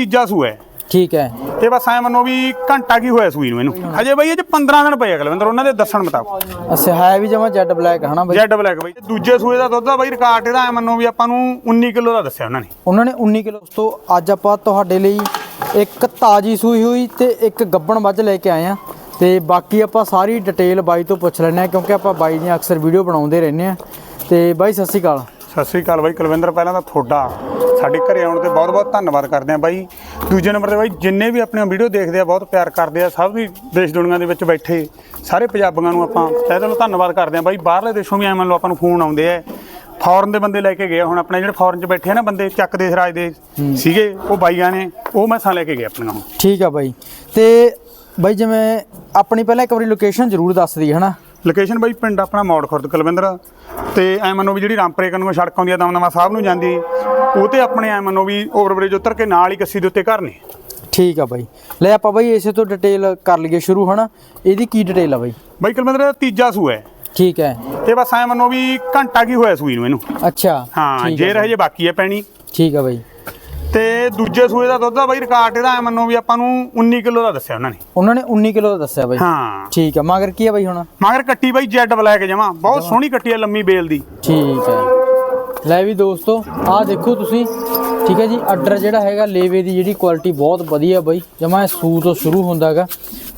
ਤੀਜਾ ਸੂਆ ਹੈ। ਠੀਕ ਹੈ। ਤੇ ਬਸ ਐ ਮੰਨੋ ਵੀ ਘੰਟਾ ਕੀ ਹੋਇਆ ਸੂਈ ਨੂੰ ਇਹਨੂੰ? ਹਜੇ ਬਈ ਇਹ ਚ 15 ਦਿਨ ਪਏ ਆ ਕੁਲਵਿੰਦਰ ਉਹਨਾਂ ਦੇ ਦੱਸਣ ਮੁਤਾਬਕ। ਅੱਛਾ ਹੈ ਵੀ ਜਮਾ ਜੈਡ ਬਲੈਕ ਹਨਾ ਬਾਈ? ਜੈਡ ਬਲੈਕ ਬਈ। ਦੂਜੇ ਸੂਏ ਦਾ ਦੁੱਧ ਆ ਬਈ ਰਿਕਾਰਡ ਇਹਦਾ ਐ ਮੰਨੋ ਵੀ ਆਪਾਂ ਨੂੰ 19 ਕਿਲੋ ਦਾ ਦੱਸਿਆ ਉਹਨਾਂ ਨੇ। ਉਹਨਾਂ ਨੇ 19 ਕਿਲੋ। ਤੋਂ ਅੱਜ ਆਪਾਂ ਤੁਹਾਡੇ ਲਈ ਇੱਕ ਤਾਜੀ ਸੂਈ ਹੋਈ ਤੇ ਇੱਕ ਗੱਬਣ ਮੱਝ ਲੈ ਕੇ ਆਏ ਆ। ਤੇ ਬਾਕੀ ਆਪਾਂ ਸਾਰੀ ਡਿਟੇਲ ਬਾਈ ਤੋਂ ਪੁੱਛ ਲੈਣੇ ਆ ਕਿਉਂਕਿ ਆਪਾਂ ਬਾਈ ਦੀਆਂ ਅਕਸਰ ਵੀਡੀਓ ਬਣਾਉਂਦੇ ਰਹਿੰਦੇ ਆ। ਤੇ ਬਾਈ ਸਤਿ ਸ਼੍ਰੀ ਅਕਾਲ। ਸਤਿ ਸ੍ਰੀ ਅਕਾਲ ਬਾਈ ਕੁਲਵਿੰਦਰ ਪਹਿਲਾਂ ਤਾਂ ਤੁਹਾਡਾ ਸਾਡੇ ਘਰੇ ਆਉਣ ਤੇ ਬਹੁਤ ਬਹੁਤ ਧੰਨਵਾਦ ਕਰਦੇ ਆ ਬਾਈ। ਦੂਜੇ ਨੰਬਰ ਤੇ ਬਾਈ ਜਿੰਨੇ ਵੀ ਆਪਣੀਆਂ ਵੀਡੀਓ ਦੇਖਦੇ ਆ ਬਹੁਤ ਪਿਆਰ ਕਰਦੇ ਆ ਸਭ ਵੀ ਦੇਸ਼ ਦੁਨੀਆ ਦੇ ਵਿੱਚ ਬੈਠੇ ਸਾਰੇ ਪੰਜਾਬੀਆਂ ਨੂੰ ਆਪਾਂ ਤਹਿ ਦਿਲੋਂ ਧੰਨਵਾਦ ਕਰਦੇ ਆ ਬਾਈ। ਬਾਹਰਲੇ ਦੇਸ਼ੋਂ ਵੀ ਐ ਮੰਨ ਲਓ ਆਪਾਂ ਨੂੰ ਫੋਨ ਆਉਂਦੇ ਆ। ਫੌਰਨ ਦੇ ਬੰਦੇ ਲੈ ਕੇ ਗਏ। ਹੁਣ ਆਪਣੇ ਜਿਹੜੇ ਫੌਰਨ 'ਚ ਬੈਠੇ ਆ ਨਾ ਬੰਦੇ ਚੱਕ ਦੇਸ਼ ਰਾਜ ਦੇ ਸੀਗੇ ਉਹ ਬਾਈਆਂ ਨੇ ਉਹ ਮੈਸਾਂ ਲੈ ਕੇ ਗਏ ਆਪਣੀਆਂ ਹੁਣ ਠੀਕ ਆ ਬਾਈ। ਤੇ ਬਾਈ ਜਿਵੇਂ ਆਪਣੀ ਪਹਿਲਾਂ ਇੱਕ ਵਾਰੀ ਲੋਕੇਸ਼ਨ ਜ਼ਰੂਰ ਦੱਸ ਦਈ ਹਨਾ? ਲੋਕੇਸ਼ਨ ਬਾਈ ਪਿੰਡ ਆਪਣਾ ਮੌੜ ਖੁਰਦ ਕੁਲਵਿੰਦਰ। ਤੇ ਐ ਮੰਨੋ ਵੀ ਜਿਹੜੀ ਰਾਮਪਰੇ ਕੰਨੋਂ ਸੜਕ ਆਉਂਦੀ ਆ ਦਮਦਮਾ ਸਾਹਿਬ ਨੂੰ ਜਾਂਦੀ। ਉਹ ਤੇ ਆਪਣੇ ਐ ਮੰਨੋ ਵੀ ਓਵਰਬ੍ਰਿਜ ਉਤਰ ਕੇ ਨਾਲ ਹੀ ਕੱਸੀ ਦੇ ਉੱਤੇ ਘਰ ਨੇ। ਠੀਕ ਆ ਬਾਈ। ਲੈ ਆਪਾਂ ਬਾਈ ਇਸੇ ਤੋਂ ਡਿਟੇਲ ਕਰ ਲਈਏ ਸ਼ੁਰੂ ਹਨਾ? ਇਹਦੀ ਕੀ ਡਿਟੇਲ ਆ ਬਾਈ? ਬਾਈ ਕੁਲਵਿੰਦਰ ਤੀਜਾ ਸੂਆ ਹੈ। ਠੀਕ ਹੈ। ਤੇ ਬਸ ਐ ਮੰਨੋ ਵੀ ਘੰਟਾ ਕੀ ਹੋਇਆ ਸੂਈ ਨੂੰ ਇਹਨੂੰ? ਅੱਛਾ ਹਾਂ ਜੇ ਰਹੇ ਜੇ ਬਾਕੀ ਹੈ ਪੈਣੀ। ਠੀਕ ਆ ਬਾਈ। ਤੇ ਦੂਜੇ ਸੂਏ ਦਾ ਦੁੱਧ ਆ ਬਾਈ ਰਿਕਾਰਡ ਇਹਦਾ ਐ ਮੰਨੋ ਵੀ ਆਪਾਂ ਨੂੰ 19 ਕਿਲੋ ਦਾ ਦੱਸਿਆ ਉਹਨਾਂ ਨੇ। ਉਹਨਾਂ ਨੇ 19 ਕਿਲੋ ਦਾ ਦੱਸਿਆ ਬਾਈ। ਹਾਂ। ਠੀਕ ਆ ਮਗਰ ਕੀ ਆ ਬਾਈ ਹੁਣ? ਮਗਰ ਕੱਟੀ ਬਾਈ ਜੈਡ ਬਲੈਕ ਜਮਾ ਬਹੁਤ ਸੋਹਣੀ ਕੱਟੀ ਆ ਲੰਮੀ ਬੇਲ ਦੀ। ਠੀਕ ਹੈ ਲੈ ਵੀ ਦੋਸਤੋ ਆਹ ਦੇਖੋ ਤੁਸੀਂ ਠੀਕ ਹੈ ਜੀ ਆਰਡਰ ਜਿਹੜਾ ਹੈਗਾ ਲੇਵੇ ਦੀ ਜਿਹੜੀ ਕੁਆਲਿਟੀ ਬਹੁਤ ਵਧੀਆ ਬਾਈ। ਜਮਾ ਸੂ ਤੋਂ ਸ਼ੁਰੂ ਹੁੰਦਾ ਹੈਗਾ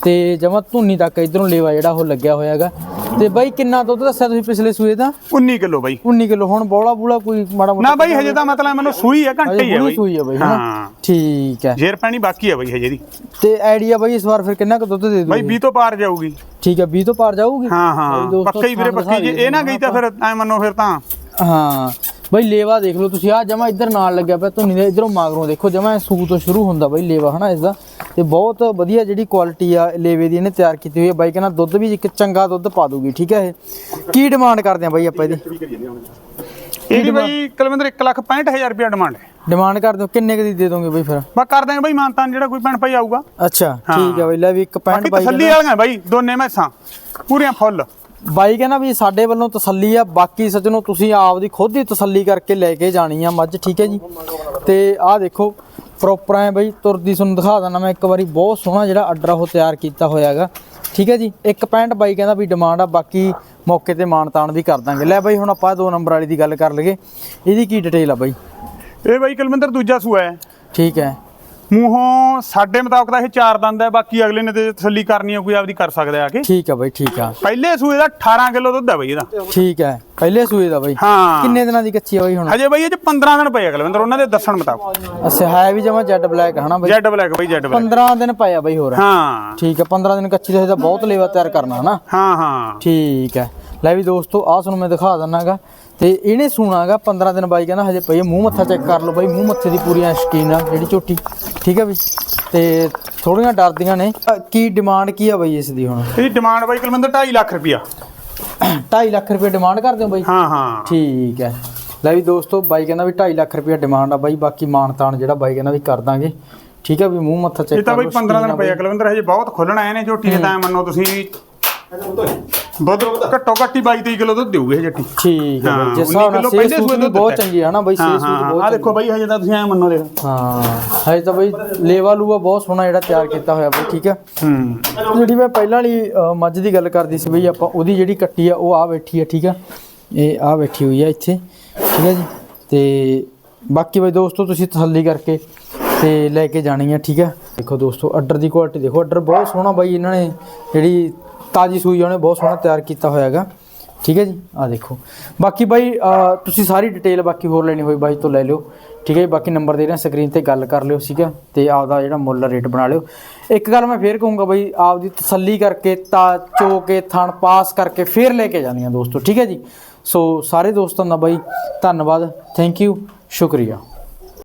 ਤੇ ਜਮਾ ਧੁੰਨੀ ਤੱਕ ਇਧਰੋਂ ਲੇਵਾ ਜਿਹੜਾ ਉਹ ਲੱਗਿਆ ਹੋਇਆ ਹੈਗਾ ਤੇ ਬਾਈ ਕਿੰਨਾ ਦੁੱਧ ਦੱਸਿਆ ਤੁਸੀਂ ਪਿਛਲੇ ਸੂਏ ਦਾ? 19 ਕਿਲੋ ਬਾਈ। 19 ਕਿਲੋ ਹੁਣ ਬੋਲਾ ਬੂਲਾ ਕੋਈ ਮਾੜਾ ਮੋਟਾ ਨਾ ਬਾਈ ਹਜੇ ਤਾਂ ਮਤਲਬ ਮੈਨੂੰ ਸੂਈ ਹੈ ਘੰਟੇ ਹੀ ਹੈ ਬਾਈ। ਸੂਈ ਆ ਬਾਈ ਹਾਂ। ਠੀਕ ਹੈ। ਜੇਰ ਪੈਣੀ ਬਾਕੀ ਹੈ ਬਾਈ ਹਜੇ ਦੀ। ਤੇ ਆਈਡੀਆ ਬਾਈ ਇਸ ਵਾਰ ਫਿਰ ਕਿੰਨਾ ਕੁ ਦੁੱਧ ਦੇ ਬਾਈ ਦੂਗੀ 20 ਤੋਂ ਪਾਰ ਜਾਊਗੀ। ਠੀਕ ਹੈ 20 ਤੋਂ ਪਾਰ ਜਾਊਗੀ? ਹਾਂ ਬਾਈ ਹਾਂ ਪੱਕਾ ਹੀ ਵੀਰੇ ਪੱਕੀ ਜੇ ਇਹ ਨਾ ਗਈ ਤਾਂ ਫਿਰ ਐ ਮੰਨੋ ਫਿਰ ਤਾਂ। ਹਾਂ। ਬਈ ਲੇਵਾ ਦੇਖ ਲਓ ਤੁਸੀਂ ਆ ਜਮਾ ਇੱਧਰ ਨਾਲ ਲੱਗਿਆ ਪਿਆ ਧੁੰਨੀ ਦੇ ਇਧਰੋਂ ਮਾਗਰੋਂ ਦੇਖੋ ਜਮਾ ਸੂ ਤੋਂ ਸ਼ੁਰੂ ਹੁੰਦਾ ਬਈ ਲੇਵਾ ਹਨਾ ਇਸ ਦਾ ਤੇ ਬਹੁਤ ਵਧੀਆ ਜਿਹੜੀ ਕੁਆਲਿਟੀ ਆ ਲੇਵੇ ਦੀ ਇਹਨੇ ਤਿਆਰ ਕੀਤੀ ਹੋਈ ਹੈ ਬਾਈ ਕਹਿੰਦਾ ਦੁੱਧ ਵੀ ਇੱਕ ਚੰਗਾ ਦੁੱਧ ਪਾ ਦੂਗੀ ਠੀਕ ਹੈ ਇਹ? ਕੀ ਡਿਮਾਂਡ ਕਰਦੇ ਆ ਬਾਈ ਆਪਾਂ ਇਹਦੀ? ਇਹਦੀ ਬਾਈ ਕੁਲਵਿੰਦਰ 1 ਲੱਖ 65000 ਰੁਪਏ ਡਿਮਾਂਡ ਹੈ। ਡਿਮਾਂਡ ਕਰਦੇ ਹੋ ਕਿੰਨੇ ਕੁ ਦੀ ਦੇ ਦੋਗੇ ਬਈ ਫਿਰ? ਬਸ ਕਰ ਦਾਂਗੇ ਬਾਈ ਮਾਨਤਾਨ ਜਿਹੜਾ ਕੋਈ ਭੈਣ ਭਾਈ ਆਊਗਾ। ਅੱਛਾ। ਠੀਕ ਹੈ ਬਈ ਲੈ ਵੀ ਇੱਕ ਪੈਂਟ ਬਾਕੀ ਬਾਈ ਤਸੱਲੀ ਵਾਲੀਆਂ ਬਾਈ ਦੋਨੇ ਮੈਸਾਂ ਪੂਰੀਆਂ ਫੁੱਲ। ਬਾਈ ਕਹਿੰਦਾ ਵੀ ਸਾਡੇ ਵੱਲੋਂ ਤਸੱਲੀ ਆ ਬਾਕੀ ਸੱਜਣੋ ਤੁਸੀਂ ਆਪਦੀ ਖੁਦ ਹੀ ਤਸੱਲੀ ਕਰਕੇ ਲੈ ਕੇ ਜਾਣੀ ਆ ਮੱਝ ਠੀਕ ਹੈ ਜੀ? ਤੇ ਆਹ ਦੇਖੋ ਪ੍ਰੋਪਰ ਐ ਬਈ ਤੁਰਦੀ ਤੁਹਾਨੂੰ ਦਿਖਾ ਦਿੰਦਾ ਮੈਂ ਇੱਕ ਵਾਰੀ ਬਹੁਤ ਸੋਹਣਾ ਜਿਹੜਾ ਆਰਡਰ ਉਹ ਤਿਆਰ ਕੀਤਾ ਹੋਇਆ ਹੈਗਾ ਠੀਕ ਹੈ ਜੀ? ਇੱਕ ਪੈਂਟ ਬਾਈ ਕਹਿੰਦਾ ਵੀ ਡਿਮਾਂਡ ਆ ਬਾਕੀ ਮੌਕੇ ਤੇ ਮਾਨ ਤਾਨ ਵੀ ਕਰ ਦਾਂਗੇ। ਲੈ ਬਾਈ ਹੁਣ ਆਪਾਂ ਦੋ ਨੰਬਰ ਵਾਲੀ ਦੀ ਗੱਲ ਕਰ ਲਈਏ ਇਹਦੀ ਕੀ ਡਿਟੇਲ ਆ ਬਾਈ? ਇਹ ਬਾਈ ਕੁਲਵਿੰਦਰ ਦੂਜਾ ਸੂਆ ਹੈ। ਠੀਕ ਹੈ। ਮੂੰਹੋਂ ਸਾਡੇ ਮੁਤਾਬਕ ਤਾਂ ਇਹ ਚਾਰ ਦੰਦ ਹੈ ਬਾਕੀ ਅਗਲੇ ਨੇ ਤੇ ਤਸੱਲੀ ਕਰਨੀ ਹੈ ਕੋਈ ਆਪਦੀ ਕਰ ਸਕਦਾ ਆ ਕੇ। ਠੀਕ ਆ ਬਾਈ ਠੀਕ ਆ। ਪਹਿਲੇ ਸੂਏ ਦਾ 18 ਕਿਲੋ ਦੁੱਧ ਹੈ ਬਾਈ ਇਹਦਾ। ਠੀਕ ਹੈ ਪਹਿਲੇ ਸੂਏ ਦਾ ਬਾਈ। ਹਾਂ। ਕਿੰਨੇ ਦਿਨਾਂ ਦੀ ਕੱਚੀ ਆ ਬਾਈ ਹੁਣ? ਹਜੇ ਬਾਈ ਇਹ ਚ 15 ਦਿਨ ਪਏ ਆ ਕੁਲਵਿੰਦਰ ਉਹਨਾਂ ਦੇ ਦੱਸਣ ਮੁਤਾਬਕ। ਅੱਛਾ ਹੈ ਵੀ ਜਮਾ ਜੈਡ ਬਲੈਕ ਹਨਾ ਬਾਈ? ਜੈਡ ਬਲੈਕ ਬਾਈ ਜੈਡ ਬਲੈਕ। 15 ਦਿਨ ਪਏ ਆ ਬਾਈ ਹੋਰ। ਹਾਂ। ਠੀਕ ਹੈ 15 ਦਿਨ ਕੱਚੀ ਦਾ ਬਹੁਤ ਲੇਵਾ ਤਿਆਰ ਕਰਨਾ ਹਨਾ? ਹਾਂ ਹਾਂ। ਠੀਕ ਹੈ। ਲੈ ਵੀ ਦੋਸਤੋ ਆਹ ਤੁਹਾਨੂੰ ਮੈਂ ਦਿਖਾ ਦਿੰਨਾਗਾ। ਤੇ ਇਹਨੇ ਸੁਣਾਗਾ 15 ਦਿਨ ਬਾਈ ਕਹਿੰਦਾ ਹਜੇ ਪਈ ਆ, ਮੂੰਹ ਮੱਥਾ ਚੈੱਕ ਕਰ ਲਓ ਬਾਈ ਮੂੰਹ ਮੱਥੇ ਦੀ ਪੂਰੀ ਸ਼ਕੀਨ ਆ ਜਿਹੜੀ ਝੋਟੀ ਠੀਕ ਹੈ ਬਈ? ਤੇ ਥੋੜੀਆਂ ਡਰਦੀਆਂ ਨੇ। ਕੀ ਡਿਮਾਂਡ ਕੀ ਆ ਬਾਈ ਇਸ ਦੀ ਹੁਣ? ਇਹਦੀ ਡਿਮਾਂਡ ਬਾਈ ਕੁਲਵਿੰਦਰ 2.5 ਲੱਖ ਰੁਪਿਆ 2.5 ਲੱਖ ਰੁਪਏ ਡਿਮਾਂਡ ਕਰਦੇ ਹੋ ਬਾਈ? ਹਾਂ ਹਾਂ। ਠੀਕ ਹੈ ਲੈ ਵੀ ਦੋਸਤੋ ਬਾਈ ਕਹਿੰਦਾ ਵੀ 2.5 ਲੱਖ ਰੁਪਏ ਡਿਮਾਂਡ ਆ ਬਾਈ ਬਾਕੀ ਮਾਨ ਤਾਨ ਜਿਹੜਾ ਬਾਈ ਕਹਿੰਦਾ ਵੀ ਕਰ ਦਾਂਗੇ। ਠੀਕ ਹੈ ਵੀ ਮੂੰਹ ਮੱਥਾ ਚੈੱਕ ਇਹ ਤਾਂ ਕਰ ਬਾਈ ਲਓ 15 ਦਿਨ ਸ਼ੌਕੀਨ ਆ ਪਏ ਆ ਕੁਲਵਿੰਦਰ ਹਜੇ ਬਹੁਤ ਖੁੱਲਣਾ ਇਹਨੇ ਝੋਟੀ ਦੇ ਤਾਂ ਮੰਨੋ ਤੁਸੀਂ। ਦੁੱਧ ਘੱਟੋ ਘੱਟੀ 22 23 ਕਿਲੋ ਦੁੱਧ ਦੇਊਗੀ ਇਹ ਜੱਟੀ। ਠੀਕ ਹੈ ਹਾਂ, ਜਿਸ 19 ਹਿਸਾਬ ਨਾਲ ਪਹਿਲੇ ਸੂਤ ਬਹੁਤ। ਚੰਗੀ ਹੈ ਨਾ ਬਾਈ ਹਾਂ ਸੇਹ ਸੂਤ ਹਾਂ ਬਹੁਤ ਆ ਦੇਖੋ ਬਾਈ ਹਜੇ ਤਾਂ ਤੁਸੀਂ ਐ ਮੰਨੋ ਦੇਖ ਹਾਂ ਹਜੇ ਤਾਂ ਬਈ ਲੇਵਾ ਲੂਆ ਬਹੁਤ ਸੋਹਣਾ ਜਿਹੜਾ ਤਿਆਰ ਕੀਤਾ ਹੋਇਆ ਬਈ ਠੀਕ ਹੈ? ਹੂੰ। ਜਿਹੜੀ ਮੈਂ ਪਹਿਲਾਂ ਵਾਲੀ ਮੱਝ ਦੀ ਗੱਲ ਕਰਦੀ ਸੀ ਬਈ ਆਪਾਂ ਉਹਦੀ ਜਿਹੜੀ ਕੱਟੀ ਆ ਉਹ ਆ ਬੈਠੀ ਆ ਠੀਕ ਆ ਇਹ ਆ ਬੈਠੀ ਹੋਈ ਆ ਇੱਥੇ ਠੀਕ ਹੈ ਜੀ? ਤੇ ਬਾਕੀ ਬਈ ਦੋਸਤੋ ਤੁਸੀਂ ਤਸੱਲੀ ਕਰਕੇ ਤੇ ਲੈ ਕੇ ਜਾਣੀ ਆ, ਠੀਕ ਆ? ਦੇਖੋ ਦੋਸਤੋ ਆਰਡਰ ਦੀ ਕੁਆਲਿਟੀ ਦੇਖੋ ਆਰਡਰ ਬਹੁਤ ਸੋਹਣਾ ਬਾਈ ਇਹਨਾਂ ਨੇ ਜਿਹੜੀ ਤਾਜੀ ਸੂਈ ਆ, ਉਹਨੇ ਬਹੁਤ ਸੋਹਣਾ ਤਿਆਰ ਕੀਤਾ ਹੋਇਆ ਹੈਗਾ। ਠੀਕ ਹੈ ਜੀ? ਆ ਦੇਖੋ। ਬਾਕੀ ਬਾਈ ਤੁਸੀਂ ਸਾਰੀ ਡਿਟੇਲ ਬਾਕੀ ਹੋਰ ਲੈਣੀ ਹੋਈ ਬਾਈ ਤੋਂ ਲੈ ਲਿਓ। ਠੀਕ ਹੈ ਜੀ? ਬਾਕੀ ਨੰਬਰ ਦੇ ਰਿਹਾ ਸਕਰੀਨ ਤੇ ਗੱਲ ਕਰ ਲਿਓ, ਠੀਕ ਹੈ ਤੇ ਆਪਦਾ ਜਿਹੜਾ ਮੁੱਲ ਰੇਟ ਬਣਾ ਲਿਓ। ਇੱਕ ਗੱਲ ਮੈਂ ਫੇਰ ਕਹੂੰਗਾ ਬਾਈ, ਆਪਦੀ ਤਸੱਲੀ ਕਰਕੇ ਤਾ ਚੋ ਕੇ ਥਣ ਪਾਸ ਕਰਕੇ ਫੇਰ ਲੈ ਕੇ ਜਾਂਦੀਆਂ ਦੋਸਤੋ, ਠੀਕ ਹੈ ਜੀ? ਸੋ ਸਾਰੇ ਦੋਸਤਾਂ ਦਾ ਬਾਈ ਧੰਨਵਾਦ। ਥੈਂਕ ਯੂ ਸ਼ੁਕਰੀਆ।